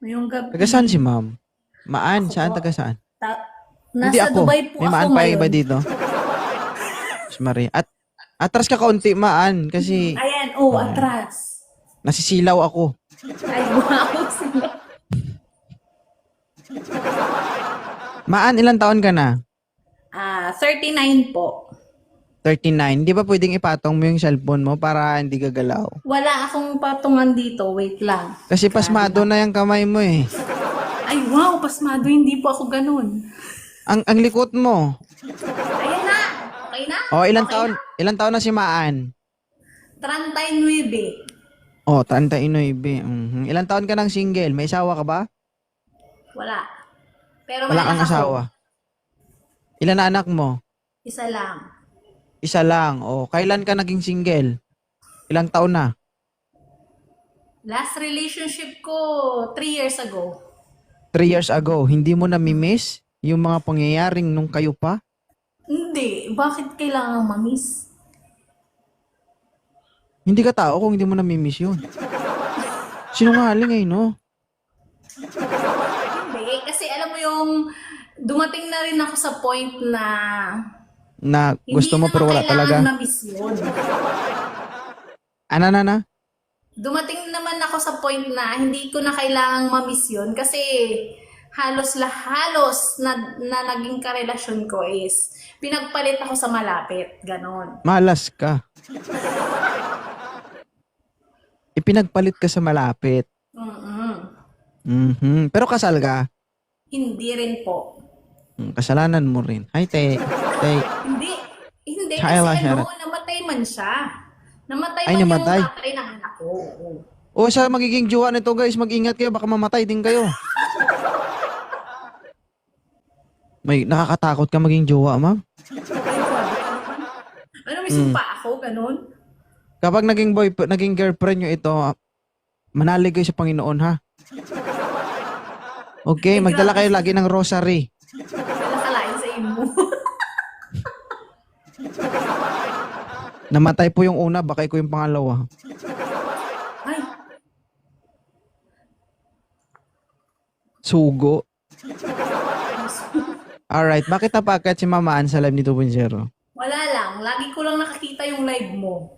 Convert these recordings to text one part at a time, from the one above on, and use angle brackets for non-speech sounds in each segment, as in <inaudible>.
Ngayong gabi. Taga saan si ma'am? Maan, Ako saan po. taga saan? Ta- Hindi nasa ako. Dubai po May ako maan pa ngayon. iba dito. <laughs> Si Maria. At atras ka kaunti maan kasi Ayan, oh, atras. nasisilaw ako. Ay, wow. sila. Maan, ilang taon ka na? Ah, 39 po. 39. Di ba pwedeng ipatong mo yung cellphone mo para hindi gagalaw? Wala akong patungan dito. Wait lang. Kasi pasmado na yung kamay mo eh. Ay, wow. Pasmado. Hindi po ako ganun. Ang ang likot mo. Ayan na. Okay na? Oh, ilang Okay taon? Ilang taon na si Maan? Na? 39. Oh, 39. Mhm. Ilang taon ka nang single? May asawa ka ba? Wala. Pero Wala may kang anak ako. asawa. Ilan na anak mo? Isa lang. Isa lang. Oh, kailan ka naging single? Ilang taon na? Last relationship ko, 3 years ago. Three years ago. Hindi mo na-miss yung mga pangyayaring nung kayo pa? Hindi. Bakit kailangan mamiss? Hindi ka tao kung hindi mo na-miss yun. Sinungaling eh, no? Hindi. Kasi alam mo yung dumating na rin ako sa point na Na gusto mo hindi pero wala talaga. na-miss yun. Ana na na? Dumating naman ako sa point na hindi ko na kailangang mamiss yun kasi halos lah halos na, na naging karelasyon ko is pinagpalit ako sa malapit. Ganon. Malas ka. Ipinagpalit ka sa malapit. mm Mhm. Pero kasal ka. Hindi rin po. Hmm, Kasalanan mo rin. Hi, te. Te. Hindi. Hindi. Kaya Kasi siya. ano, namatay man siya. Namatay Ay, man namatay? yung tatay ng anak ko. O sa magiging jowa nito guys, mag-ingat kayo. Baka mamatay din kayo. May nakakatakot ka maging jowa, ma'am. Ano, may Mm. sumpa ako? Ganon? Kapag naging boy, naging girlfriend nyo ito, manalig kayo sa Panginoon, ha? Okay, Ay, magdala kayo lagi ng rosary. Namatay po yung una, baka ko yung pangalawa. Ay, Sugo. <laughs> Alright, bakit napakat si Mamaan sa live ni 2.0? wala lang. Lagi ko lang nakakita yung live mo.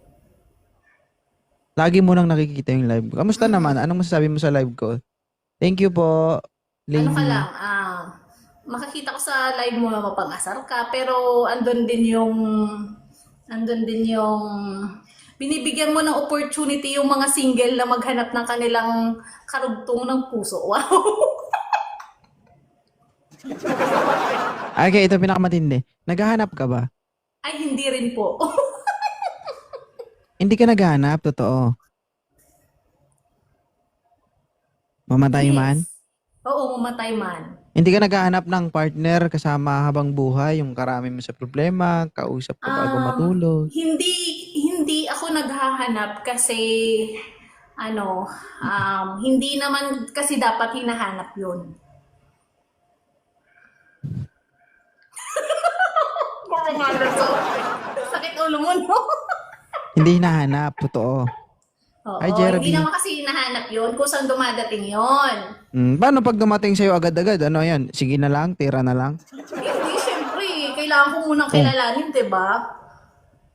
Lagi mo nang nakikita yung live. Kamusta naman? Anong masasabi mo sa live ko? Thank you po, lady. Ano ka lang, ah, makakita ko sa live mo na mapag-asar ka, pero andun din yung, andun din yung, binibigyan mo ng opportunity yung mga single na maghanap ng kanilang karugtong ng puso. <laughs> Wow! Okay, ito pinakamatindi. Naghahanap ka ba? Ay, hindi rin po. <laughs> Hindi ka naghahanap, totoo. Mamatay Yes. man? Oo, mamatay man. Hindi ka naghahanap ng partner kasama habang buhay, yung karami mo sa problema, kausap ka bago Um, matulog. Hindi hindi ako naghahanap kasi ano, um, hindi naman kasi dapat hinahanap 'yun. Sakit ulo mo, no? Hindi hinahanap, totoo. Oo, Hi, Jeremy. hindi naman kasi hinahanap 'yun kung saan dumadating 'yon. Hmm, paano pag dumating sa'yo agad-agad? Ano yan? Sige na lang, tira na lang? Hindi, syempre, kailangan ko munang Oh. kilalanin, 'di ba?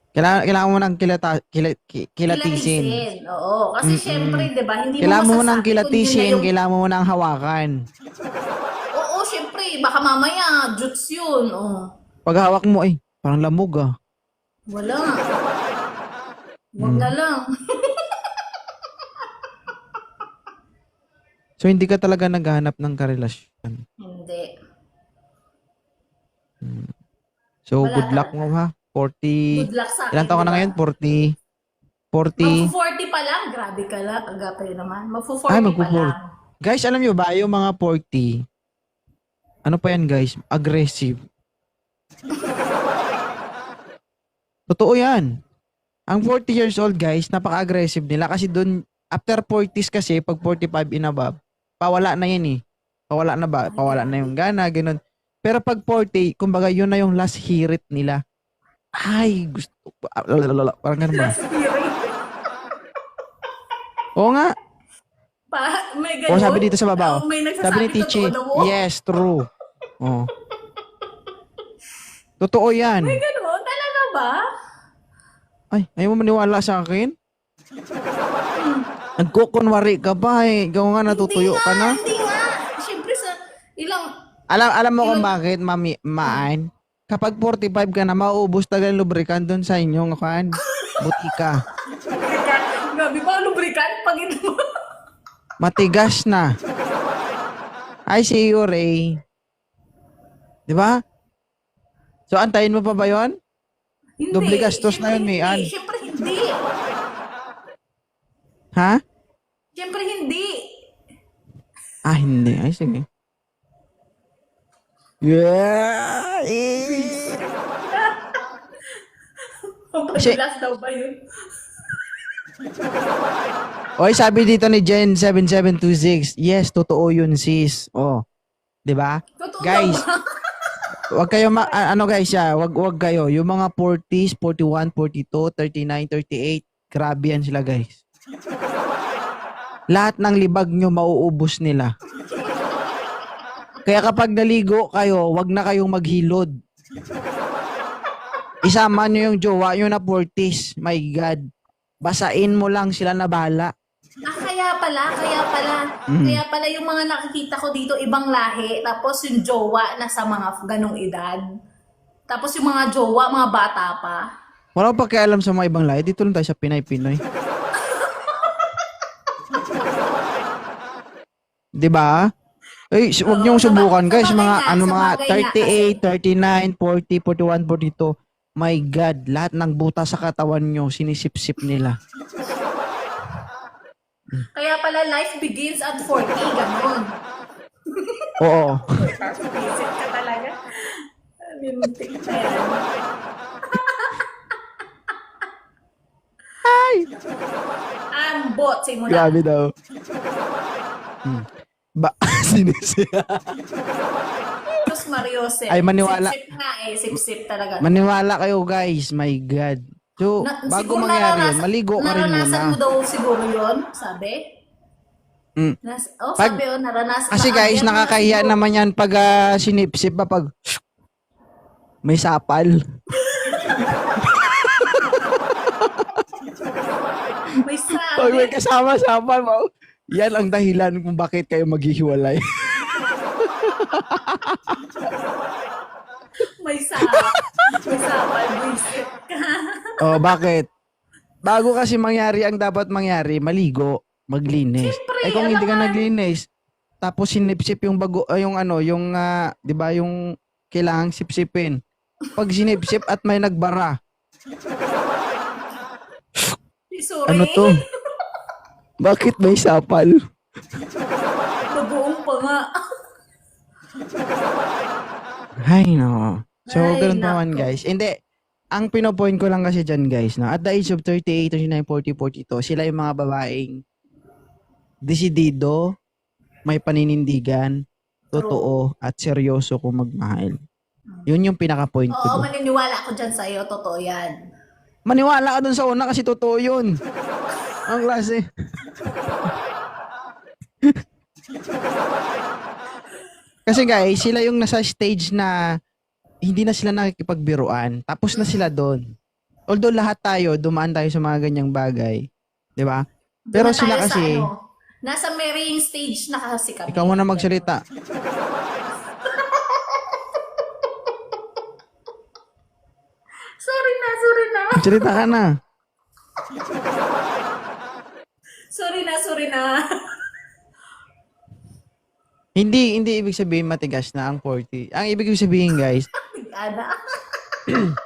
Kailangan, kailangan mo nang kilata, kila, ki- kilatisin. Oo, kasi syempre, 'di ba, hindi Kailangan mo mo nang masasabi kung yun na kilatisin, yung kailangan mo nang hawakan. Oo, syempre. Baka mamaya, juts yun. Oh. Pag hawak mo, eh, parang lamog ah. Wala. Huwag Hmm. na lang. <laughs> So, hindi ka talaga naghahanap ng karelasyon. Hindi. So, Wala good luck mo ha. 40, Good luck sa akin. ilan taon ka na ngayon? 40, 40. Magpo-40 pa lang. Grabe ka lang. Agape naman. Magpo-40 Ay, pa magpo-40. lang. Guys, alam nyo ba, yung mga 40, ano pa yan guys? Aggressive. <laughs> Totoo yan. Ang 40 years old guys, napaka-aggressive nila kasi doon, after 40s kasi, pag 45 in above, pawala na yan eh. Pawala na ba? Pawala na yung gana, ganun. Pero pag 40, kumbaga yun na yung last hirit nila. Ay, gusto, parang ganun ba? Oo nga. Pa, may O ganun. sabi dito sa baba, Oh, may Sabi ni Tichi, yes, true. Oh. Totoo yan. May ganun? Talaga ba? Ay, ayaw mo maniwala sa akin? Nagkukunwari ka ba eh. Ikaw nga natutuyo Hindi ka na. Hindi nga. Siyempre sa ilang... Alam alam mo kung Ilang- bakit, mami, maan? Kapag 45 ka na, mauubos talaga yung lubricant doon sa inyong kan. <laughs> Butika. Grabe ba, lubricant? Pag ino <laughs> Matigas na. I see you, Ray. Di ba? So, antayin mo pa ba yon? Hindi. Doble gastos na yun, Mian. hindi. Siyempre hindi. Ha? Siyempre hindi. Ah, hindi. Ay, sige. Yeah! Pampadulas daw ba yun? Oy, sabi dito ni Jen 7726. Yes, totoo yun, sis. Oh. 'Di ba? Totoo Guys, ba? Wag kayo ma- a- ano guys, ya, wag wag kayo. Yung mga 40s, 41, 42, 39, 38, grabe yan sila, guys. Lahat ng libag nyo mauubos nila. Kaya kapag naligo kayo, wag na kayong maghilod. Isama nyo yung jowa nyo na 40s. My God. Basain mo lang sila na bala. Ah, kaya pala, kaya pala. Mm. Kaya pala yung mga nakikita ko dito, ibang lahi. Tapos yung jowa na sa mga ganong edad. Tapos yung mga jowa, mga bata pa. Wala pa pakialam sa mga ibang lahi. Dito lang tayo sa Pinay-Pinoy. 'Di ba? Eh, s- wag ba- subukan, guys. Mga ano mga bagay nga 38, 39, 40, 41, 42. My God, lahat ng buta sa katawan nyo, sinisip-sip nila. Kaya pala life begins at 40, ganon. <laughs> Oo. Visit ka talaga. Lintik na yan. Ay! Ambot, say mo na. Grabe daw. <laughs> Hmm. <laughs> Ba, sinisi. Tapos Mariose. Ay, maniwala. Sip-sip nga eh, sip-sip talaga. Maniwala kayo, guys. My God. So, Na- bago mangyari yun, maligo ka rin Naranasan muna. mo daw siguro yun, sabi? Mm. Nas, oh, Pag- sabi oh, naranasan. Kasi na- guys, na nakakahiya siguro. naman yan pag ah, sinipsip pa pag may sapal. <laughs> May Pag may kasama sapal mo, yan ang dahilan kung bakit kayo maghihiwalay. May sabi. May ka. oh, bakit? Bago kasi mangyari ang dapat mangyari, maligo, maglinis. Siyempre, eh kung hindi ka naglinis, tapos sinipsip yung bago, ah, yung ano, yung, ah, di ba, yung kailangang sipsipin. Pag sinipsip at may nagbara, Sorry. ano to? Bakit may sapal? Bagoong pa nga. Ay, no. So, Ay, ganun pa man, nako. guys. Hindi, ang pinopoint ko lang kasi dyan, guys, na at the age of 38, 39, 40, 42, sila yung mga babaeng desidido, may paninindigan, totoo, at seryoso kung magmahal. Yun yung pinaka-point ko Oo, doon. maniniwala ko dyan sa'yo. Totoo yan. Maniwala ka dun sa una kasi totoo yun. Ang klase. kasi guys, sila yung nasa stage na hindi na sila nakikipagbiruan. Tapos na sila doon. Although lahat tayo, dumaan tayo sa mga ganyang bagay. Di ba? Pero sila sa kasi, ano, nasa marrying stage na kasi kami. ikaw muna magsalita. <laughs> Sorry na, sorry na. Magsalita ka na. Sorry na, sorry na. Hindi, hindi ibig sabihin matigas na ang 40. Ang ibig sabihin guys, <laughs> Ana. <clears throat>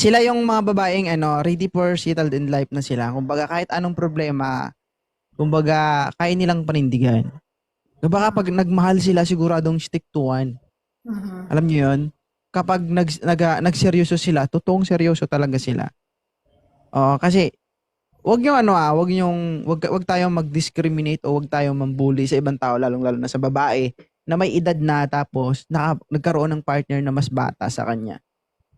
sila yung mga babaeng ano, ready for settled in life na sila. Kumbaga kahit anong problema, kumbaga kaya nilang panindigan. Kumbaga pag nagmahal sila siguradong stick to one. Mhm. Alam niyo 'yon? Kapag nag, nag nagseryoso sila, totoong seryoso talaga sila. Oo, kasi wag niyo ano ah, wag niyong wag wag tayong mag-discriminate o wag tayong mambully sa ibang tao lalong lalo na sa babae na may edad na tapos naka, nagkaroon ng partner na mas bata sa kanya.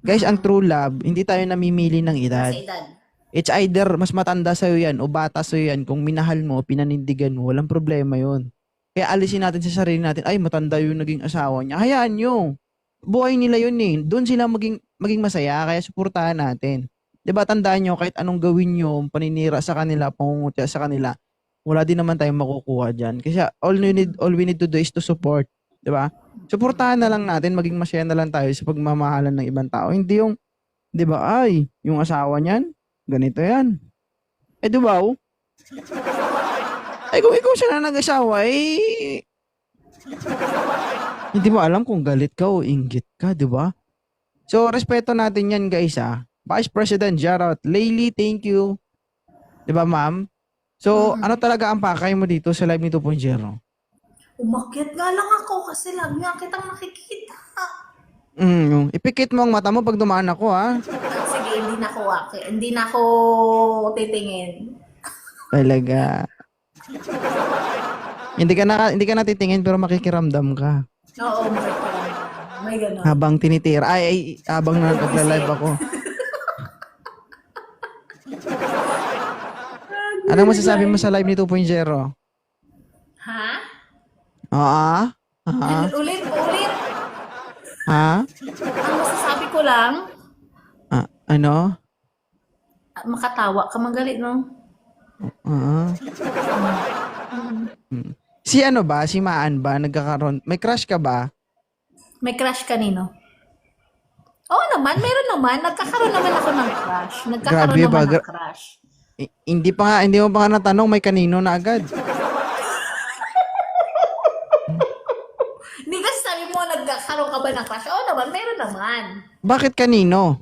Guys, ang true love, hindi tayo namimili ng edad. Sa edad. It's either mas matanda sa'yo yan o bata sa'yo yan. Kung minahal mo, pinanindigan mo, walang problema yun. Kaya alisin natin sa sarili natin, ay matanda yung naging asawa niya. Hayaan nyo. Buhay nila yun eh. Doon sila maging, maging masaya, kaya suportahan natin. 'Di ba tandaan nyo, kahit anong gawin nyo, paninira sa kanila, pangungutya sa kanila, wala din naman tayong makukuha dyan. Kasi all we need, all we need to do is to support. 'di ba? Suportahan na lang natin, maging masaya na lang tayo sa pagmamahalan ng ibang tao. Hindi yung, 'di ba, ay, yung asawa niyan, ganito 'yan. Eh 'di ba? oh? Ay kung ikaw siya na nag-asawa, eh, hindi mo alam kung galit ka o inggit ka, 'di ba? So, respeto natin 'yan, guys, ah. Vice President Jarrett, Laylee, thank you. 'Di ba, ma'am? So, Mhm. ano talaga ang pakay mo dito sa live ni 2.0? Umakyat nga lang ako kasi lagi nga kitang nakikita. Mm, ipikit mo ang mata mo pag dumaan ako, ha? Sige, hindi na ako waki. Hindi na ako titingin. Talaga. hindi ka na hindi ka natitingin pero makikiramdam ka Oo, may May gano'n. habang tinitira. Ay, ay habang na nagla-live ako. <laughs> Anong masasabi mo sa live ni 2.0? Ha? Oo? Ha? Ulit, ulit. Ha? Ang masasabi ko lang, Ah, ano? ah, makatawa ka magalit, no? Oo. Mm. Si ano ba? Si Maan ba? Nagkakaroon? May crush ka ba? May crush kanino? Oo naman, meron naman. Nagkakaroon naman ako ng crush. Nagkakaroon Grabe naman ba? ng Gra- crush. I- hindi pa nga, hindi mo pa nga natanong may kanino na agad. Hindi kasi sabi mo, nagkakaroon ka ba ng crush? Oo naman, meron naman. Bakit kanino?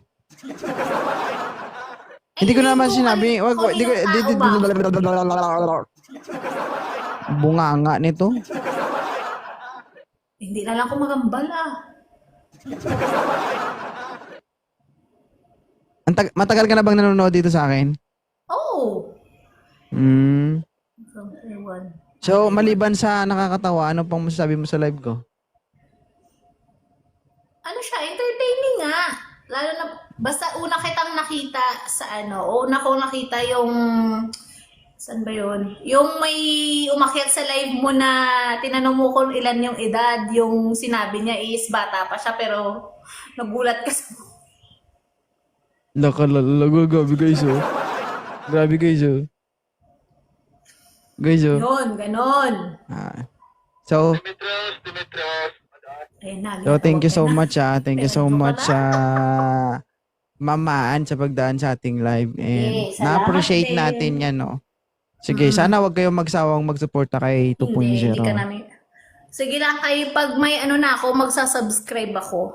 Eh, Hindi ko naman kung sinabi. ano- Wag, kung wag, hindi ko, di, tao ba? Bunganga nito. Hindi na lang ako magambal ah. Antag, matagal ka na bang nanonood dito sa akin? Hmm. So, ewan. So, maliban sa nakakatawa, ano pang masasabi mo sa live ko? Ano siya, entertaining nga. Lalo na, basta una kitang nakita sa ano, una ko nakita yung, saan ba yun? Yung may umakyat sa live mo na tinanong mo kung ilan yung edad, yung sinabi niya is bata pa siya pero nagulat ka sa Lakalala, grabe guys oh. Grabe guys oh. Guys oh. Yun, ganon. Ah. So, Ayun na, so thank you so much ah. Thank you so much sa mamaan sa pagdaan sa ating live. And salamat na-appreciate din. natin yan no. Sige, Mm. sana wag kayong magsawang magsuporta kay 2.0. Hindi, hindi ka namin. Sige lang kayo, pag may ano na ako, magsasubscribe ako.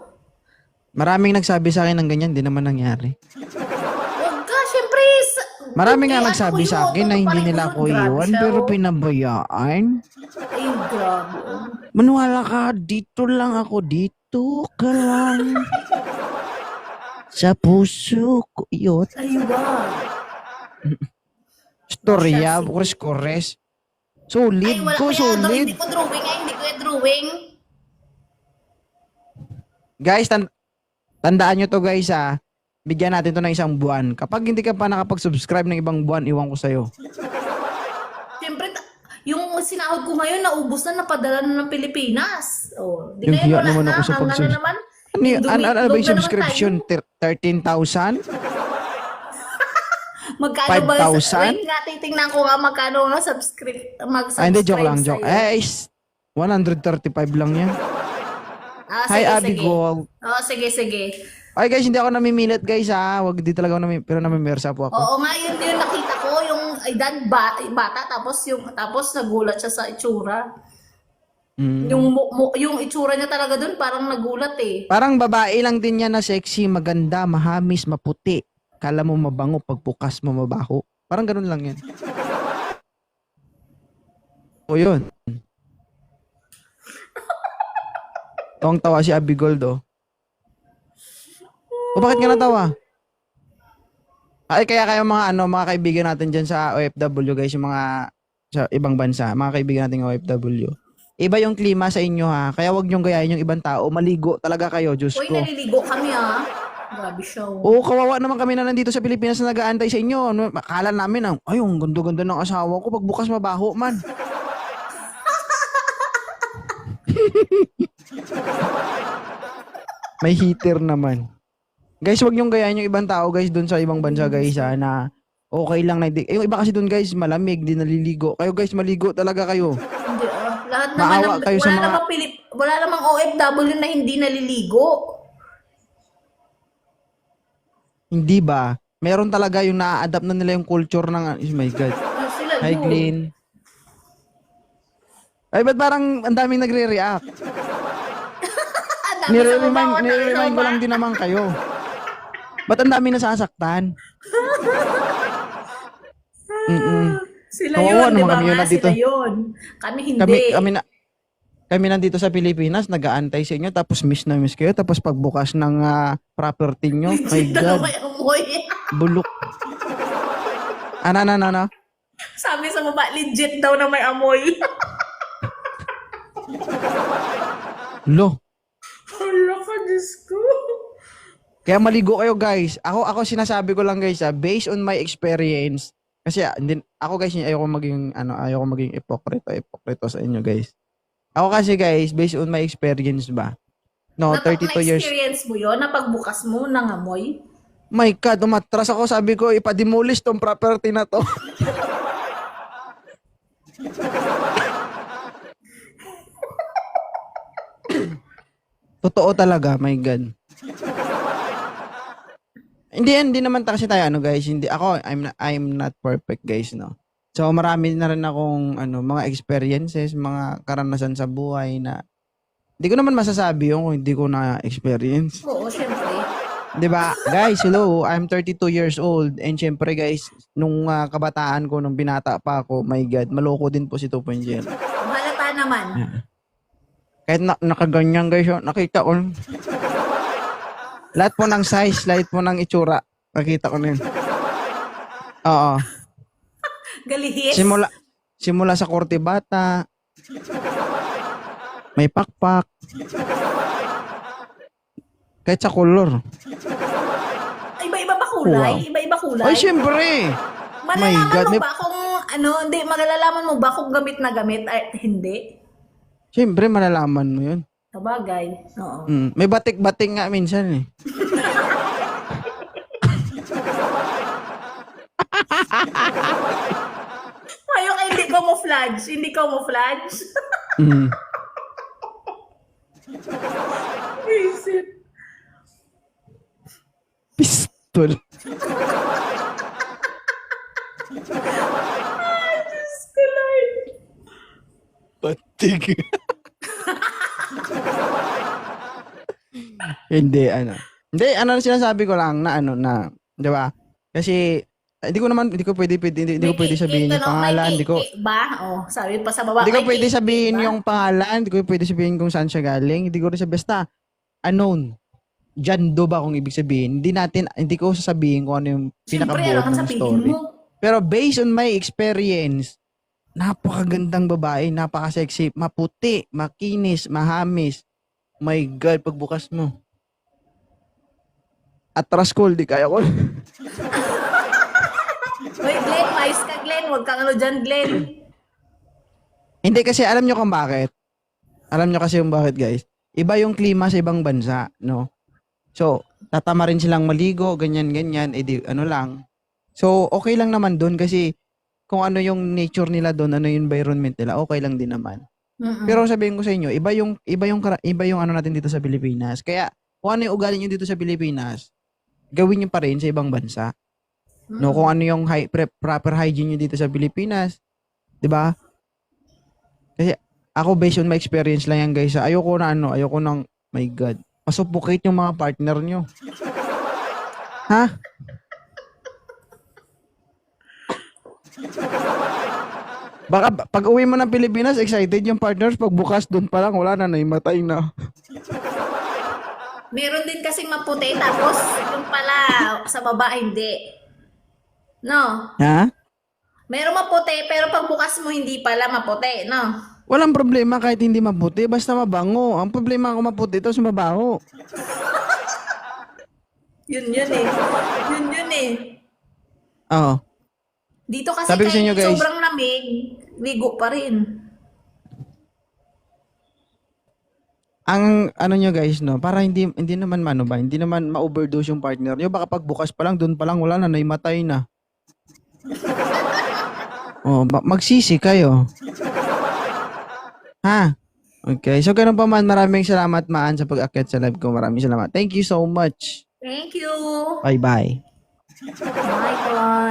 Maraming nagsabi sa akin ng ganyan, di naman nangyari. <laughs> Huwag ka, syempre. Sa, Marami nga Eh, ano nagsabi sa akin na Ano hindi nila ako iwan, pero pinabayaan. Ay, grabe. oh. Manuwala ka, dito lang ako, dito ka lang. Sa puso ko. Ay, wow. Storya, kores kores. Solid Ay, wala ko, yan. solid. Hindi ko drawing. Ay, hindi ko drawing. Guys, tan- tandaan nyo to guys ha. Bigyan natin to ng isang buwan. Kapag hindi ka pa nakapag-subscribe ng ibang buwan, iwan ko sa'yo. Siyempre, yung sinahod ko ngayon, naubos na, napadala na ng Pilipinas. Oh, di Yung kaya hiya wala naman na. ako sa pagsubs- na naman. Ano, Dumi- ano, ano ba yung naman subscription? Ter- 13,000? <laughs> Magkano ba? 5,000? Wait nga, titingnan ko nga magkano nga subscribe. Mag-subscribe Ah, hindi, joke lang, joke. sa'yo. Eh, is 135 lang yan. Ah, Hi, sige, Abby sige. Gold. Oo, sige, sige. Ay guys, hindi ako namimilit guys ha. Wag di talaga ako namimilit. Pero namimersa po ako. Oo nga, yun yung nakita ko, yung edad ba, bata, tapos yung tapos nagulat siya sa itsura. Mm. Yung mu- mu- yung itsura niya talaga doon parang nagulat eh. Parang babae lang din yan na sexy, maganda, mahamis, maputi. Kala mo mabango, pagpukas mo mabaho. Parang ganun lang yan. O yun. <laughs> Tawang tawa si Abby Gold oh. O bakit ka natawa? Ay kaya kayo mga ano, mga kaibigan natin diyan sa OFW guys, yung mga sa ibang bansa, mga kaibigan nating OFW. Iba yung klima sa inyo ha. Kaya wag niyong gayahin yung ibang tao. Maligo talaga kayo, Diyos Uy, ko. naliligo kami ah. Grabe siya. oh. Oo, kawawa naman kami na nandito sa Pilipinas na nag-aantay sa inyo. Ano, akala namin, ang, ay, ang ganda-ganda ng asawa ko. Pagbukas mabaho man. <laughs> May heater naman. Guys, wag niyong gayahin yung ibang tao, guys, dun sa ibang bansa, guys, ha, na okay lang na hindi. Eh, yung iba kasi dun, guys, malamig, di naliligo. Kayo, guys, maligo talaga kayo. Hindi ah. Lahat naman Maawa ng, kayo wala sa mga- namang Pilip, wala namang OFW na hindi naliligo. Hindi ba? Meron talaga yung na-adapt na nila yung culture ng, oh my God. Ah, sila Hi, yun. Glenn. Ay, ba't parang ang daming nagre-react? <laughs> Ah, dami sa Nire-remind, baba, dami sa nire-remind ko baba. lang din naman kayo. Ba't ang daming nasasaktan? Mm-mm. Sila Kawawa yun, di naman ba kami yun nga? nandito. Sila yun. Kami hindi. Kami, kami na, kami nandito sa Pilipinas, nag-aantay sa inyo, tapos miss na miss kayo, tapos pagbukas ng ah, property nyo, <laughs> my God, may amoy. bulok. <laughs> Ano, ano, ano, ano? Sabi sa baba, legit daw na may amoy. Lo. Hala ka, Diyos ko. Kaya maligo kayo guys. Ako ako sinasabi ko lang guys, ah, based on my experience. Kasi ah, hindi ako guys, ayoko maging ano, ayoko maging ipokrito, ipokrito sa inyo guys. Ako kasi guys, based on my experience ba. No, 32 years. Na-experience mo yun, na pagbukas mo, nangamoy. My God, umatras ako. Sabi ko, ipademolish tong property na to. <laughs> Totoo talaga, my God. Hindi, hindi naman ta- kasi tayo, ano guys, hindi, ako, I'm not, I'm not perfect guys, no. So, marami na rin akong, ano, mga experiences, mga karanasan sa buhay na, hindi ko naman masasabi yung kung hindi ko na-experience. Oo, syempre. 'Di ba? Guys, hello. I'm 32 years old and syempre guys, nung ah, kabataan ko nung binata pa ako, my god, maloko din po si 2.0. Halata naman. Kahit na, nakaganyan guys, oh, nakita ko. Lahat po ng size, lahat po ng itsura, nakita ko na yun. Oo. Galihis. Simula simula sa korte bata. May pakpak. Kahit sa color. Iba-iba ba kulay? Wow. Iba-iba kulay? Ay, syempre. Malalaman God, mo may- ba kung ano, hindi, malalaman mo ba kung gamit na gamit ay hindi? Syempre, malalaman mo yun. Sabagay. Oo. Mm, may batik-batik nga minsan eh. Ka hindi camouflage. Hindi camouflage. Mm. Isip. Pistol. Diyos ko, Lord. Batik. Hindi, ano. Hindi, ano na sinasabi ko lang na ano na, 'di ba? Kasi eh, hindi ko naman hindi ko pwede pwede hindi, hindi ko pwede sabihin yung pangalan, hindi ko Ba? Oh, sabi pa sa baba. hindi ko pwede sabihin yung pangalan, hindi ko pwede sabihin kung saan siya galing, hindi ko rin sabihin basta unknown. Jando ba kung ibig sabihin? Hindi natin hindi ko sasabihin kung ano yung pinakabuo ng story. mo. Pero based on my experience, napakagandang babae, napaka-sexy, maputi, makinis, mahamis. My God, pagbukas mo. Atras ko, di kaya ko. <laughs> Uy, Glenn, mais ka, Glenn. Huwag kang ano dyan, Glenn. Hindi kasi alam nyo kung bakit. Alam nyo kasi yung bakit guys. Iba yung klima sa ibang bansa, no? So, tatama rin silang maligo, ganyan-ganyan, edi ano lang. So, okay lang naman doon kasi kung ano yung nature nila doon, ano yung environment nila, okay lang din naman. Mm-mm. Pero sabihin ko sa inyo, iba yung iba yung iba yung ano natin dito sa Pilipinas. Kaya kung ano yung ugali niyo dito sa Pilipinas, gawin niyo pa rin sa ibang bansa. No, kung ano yung hy- pre- proper hygiene niyo dito sa Pilipinas, 'di ba? Kasi ako based on my experience lang yan guys. Ayoko na ano, ayoko nang my god. Pasuffocate yung mga partner niyo. ha? Baka pag uwi mo ng Pilipinas, excited yung partners. Pag bukas doon pa lang, wala na, naimatay na. Meron din kasing maputi, tapos yung pala sa baba, hindi. No? Ha? Meron maputi, pero pagbukas mo, hindi pala maputi, no? Walang problema kahit hindi maputi, basta mabango. Ang problema ako maputi, tapos mabaho. Yun yun eh. Yun yun eh. Oo. Dito kasi Sabi ko sa kahit inyo, guys. sobrang lamig, ligo pa rin. Ang ano nyo guys, no, para hindi hindi naman ano ba, hindi naman ma-overdose yung partner nyo. Baka pag bukas pa lang, doon pa lang wala na, naimatay na. <laughs> oh, ma- magsisi kayo. Ha? Okay. So, ganun pa man, maraming salamat, Maan, sa pag-akyat sa live ko. Maraming salamat. Thank you so much. Thank you. Bye-bye. Bye bye.